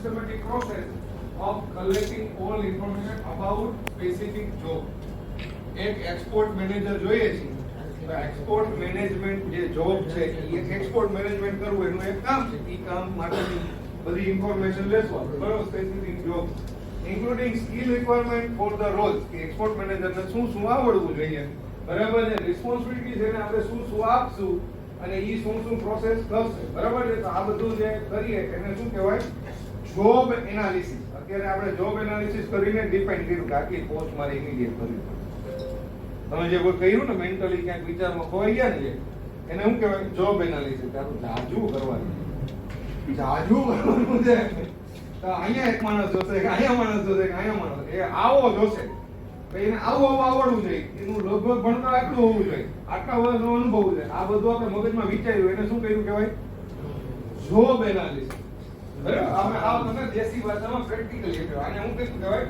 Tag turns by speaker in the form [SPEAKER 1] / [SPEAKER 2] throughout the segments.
[SPEAKER 1] systematic process of collecting all information about specific job. એક export manager જોઈએ છે. Export management જે job છે એ એક્સપોર્ટ મેનેજમેન્ટ કરવું, એનું એક કામ છે. એ કામ માટેની બધી ઇન્ફોર્મેશન લેશો. બરોબર specific job including skill requirement for the role કે એક્સપોર્ટ મેનેજરને શું શું આવડવું જોઈએ. બરાબર છે? રિસ્પોન્સિબિલિટી છે આપણે શું શું આપશું અને એ શું શું પ્રોસેસ કરશે. બરાબર છે? તો આ બધું જે કરીએ, એને શું કહેવાય? જોબ એનાલિસિસ અત્યારે આપણે જોબ એનાલિસિસ કરીને ડિપેન્ડ કર્યું કે આટલી પોસ્ટ મારે ઇમિડિયેટ કરવી તમે જે કોઈ કહ્યું ને મેન્ટલી ક્યાંક વિચારમાં ખોવાઈ ગયા ને એને શું કહેવાય? જોબ એનાલિસિસ તારું જાજુ કરવાનું જાજુ કરવાનું છે. અહીંયા એક માણસ જોશે, કે અહીંયા માણસ જોશે, કે અહીંયા માણસ એ આવો જોશે. એને આવું આવું આવડવું જોઈએ. એનું લગભગ ભણતર આટલું હોવું જોઈએ. આટલા વર્ષનો અનુભવ છે. આ બધું આપણે મગજમાં વિચાર્યું. એને શું કર્યું કહેવાય? જોબ એનાલિસિસ અમે આ તમે દેશી ભાષામાં પ્રેક્ટિકલી કહેવાય કહેવાય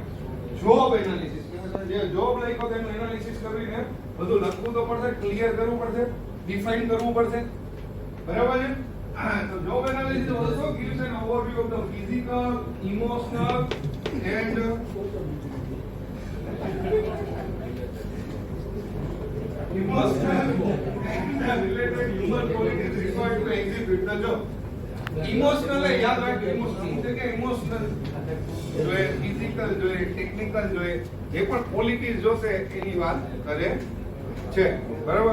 [SPEAKER 1] જોબ એનાલિસિસ જે જોબ લખ્યો એનાલિસિસ કરીને બધું લખવું તો પડશે ક્લિયર કરવું પડશે ડિફાઇન કરવું પડશે બરાબર job analysis gives an overview of the physical emotional and emotional and related human qualities required to execute the job emotional યાદ રાખજો ઇમોશનલ કે ઇમોશનલ જોઈએ ફિઝિકલ જોઈએ ટેકનિકલ જોઈએ જે પણ ક્વોલિટીઝ જોશે, એની વાત કરે છે. બરાબર?